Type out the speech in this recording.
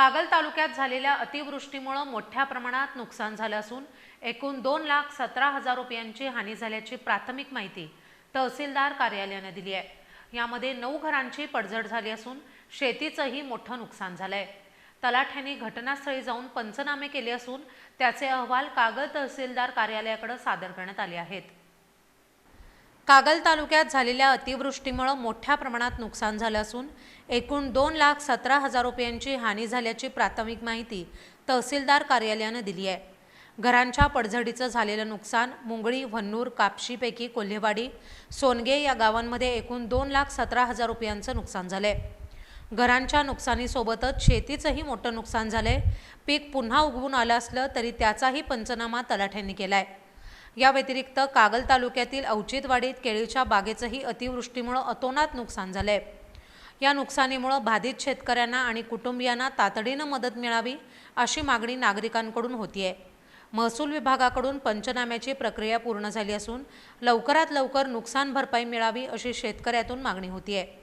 कागल तालुक्यात झालेल्या अतिवृष्टीमुळे मोठ्या प्रमाणात नुकसान झालं असून एकूण दोन लाख सतरा हजार रुपयांची हानी झाल्याची प्राथमिक माहिती तहसीलदार कार्यालयानं दिली आहे. यामध्ये नऊ घरांची पडझड झाली असून शेतीचंही मोठं नुकसान झालंय. तलाठ्यांनी घटनास्थळी जाऊन पंचनामे केले असून त्याचे अहवाल कागल तहसीलदार कार्यालयाकडे सादर करण्यात आले आहेत. कागल तालुक्यात झालेल्या अतिवृष्टीमुळे मोठ्या प्रमाणात नुकसान झालं असून एकूण दोन लाख सतरा हजार रुपयांची हानी झाल्याची प्राथमिक माहिती तहसीलदार कार्यालयानं दिली आहे. घरांच्या पडझडीचं झालेलं नुकसान मुंगळी वन्नूर कापशीपैकी कोल्हेवाडी सोनगे या गावांमध्ये एकूण दोन लाख सतरा हजार रुपयांचं नुकसान झालंय. घरांच्या नुकसानीसोबतच शेतीचंही मोठं नुकसान झालंय. पीक पुन्हा उगवून आलं असलं तरी त्याचाही पंचनामा तलाठ्यांनी केलाय. या व्यतिरिक्त कागल तालुक्यातील औचितवाडीत केळीच्या बागेचंही अतिवृष्टीमुळं अतोनात नुकसान झालंय. या नुकसानीमुळं बाधित शेतकऱ्यांना आणि कुटुंबियांना तातडीनं मदत मिळावी अशी मागणी नागरिकांकडून होतीये. महसूल विभागाकडून पंचनाम्याची प्रक्रिया पूर्ण झाली असून लवकरात लवकर नुकसान भरपाई मिळावी अशी शेतकऱ्यातून मागणी होतीये.